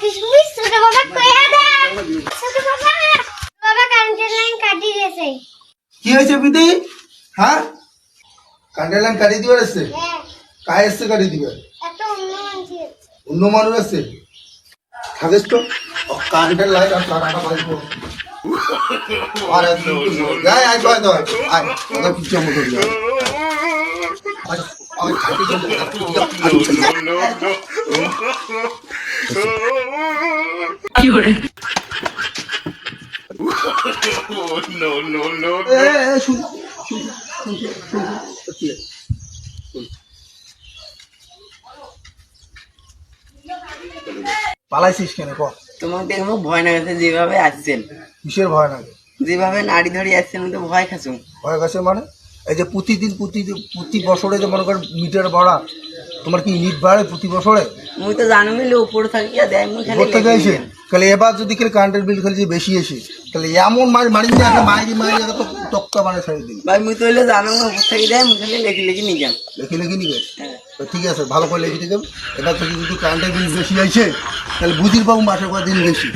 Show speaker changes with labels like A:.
A: কিশমিশ ছোট বাবা কইয়া দে ছোট বাবা বাবা কারেন্টের লাইন কাটি গেছে
B: কি হয়েছে বিদি হ্যাঁ কান্ডের লাইন কাটিয়ে দিবার
A: হ্যাঁ
B: কায় এসছে কাটিয়ে দিবে
A: একটা অন্য মানছি
B: অন্য মানুষ আছে থাকিস তো কারেন্টের লাইট আর টাকাটা পাইব আরে যাই আয় কয় তো আয় ওটা পিছনে মতো পালাইছিস কেন? ক।
C: তোমাকে দেখে ভয় না গেছে যেভাবে আসছেন।
B: কিসের ভয় লাগে
C: যেভাবে নাড়ি ধরে আসছেন তো ভয় খাচ্ছুম
B: হয়ে গেছে মানে? এই যে প্রতিদিন প্রতিদিন প্রতি বছরে যে মনে করেন মিটার ভাড়া তোমার কি ইউনিট বাড়ে প্রতি বছরে?
C: মুই তো জানো মিলে উপরে থাকি আর দেয় মুই খালি
B: উপর থেকে তাহলে এবার যদি খেলে কারেন্টের বিল খালি যে বেশি এসে তাহলে এমন মাছ মারি না একটা মাইরি মারি তো তক্তা মানে ছেড়ে দিই
C: ভাই মুই তো হইলে জানো না উপর থেকে দেয় মুই খালি লেখি লেখি নিয়ে যান
B: লিখে লিখে নিবে?
C: হ্যাঁ।
B: তো ঠিক আছে ভালো করে লিখে দিকে এবার থেকে যদি কারেন্টের বিল বেশি আসে তাহলে বুঝির পাবো পর দিন বেশি?